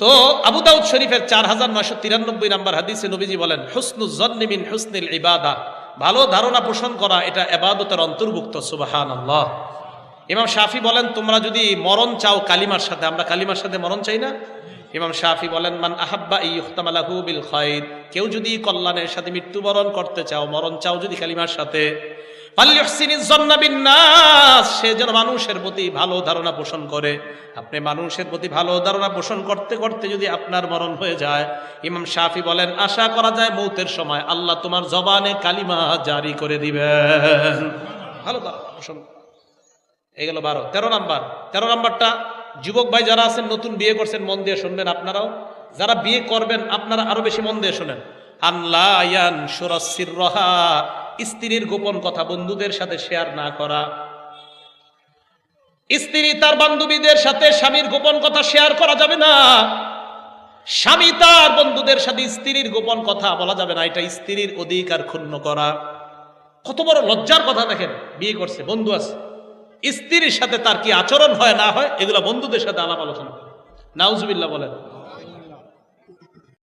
তো আবু দাউদ শরীফের চার হাজার নয়শো তিরানব্বই নাম্বার হাদিসে নবীজি বলেন, হুসনু জন্নিমিন হুসনিল ইবাদা। ভালো ধারণা পোষণ করা এটা এবাদতের অন্তর্ভুক্ত সুবাহান আল্লাহ ইমাম শাফি বলেন, তোমরা যদি মরণ চাও কালিমার সাথে, আমরা কালিমার সাথে মরণ চাই না? ইমাম শাফি বলেন, মান আহাব্বা ইয়ুখতামালাহু বিল খায়র কেউ যদি কল্যাণের সাথে মৃত্যুবরণ করতে চাও, মরণ চাও যদি কালিমার সাথে। সে যেন মানুষের প্রতি ভালো ধারণা পোষণ করে। আপনি মানুষের প্রতি ভালো ধারণা পোষণ করতে করতে যদি আপনার মরণ হয়ে যায়, ইমাম শাফি বলেন, আশা করা যায় মৌতের সময় আল্লাহ তোমার জবানে কালিমা জারি করে দিবেন। ভালো ধারণা পোষণ। এই বারো। তেরো নাম্বার। তেরো নাম্বারটা, যুবক ভাই যারা আছেন, নতুন বিয়ে করছেন, মন দিয়ে শুনবেন আপনারাও। যারা বিয়ে করবেন, আপনারা আরও বেশি মন দিয়ে শোনেন। আল্লাহ স্ত্রীর গোপন কথা বন্ধুদের সাথে শেয়ার না করা। স্ত্রী তার বান্ধবীদের সাথে স্বামীর গোপন কথা শেয়ার করা যাবে না। স্বামী তার বন্ধুদের সাথে স্ত্রীর গোপন কথা বলা যাবে না। এটা স্ত্রীর অধিকার ক্ষুণ্ণ করা। কত বড় লজ্জার কথা দেখেন, বিয়ে করছে, বন্ধু আছে। স্ত্রীর সাথে তার কি আচরণ হয়, না হয়, এগুলো বন্ধুদের সাথে আলাপ আলোচনা করে। নাউজুবিল্লাহ বলেন।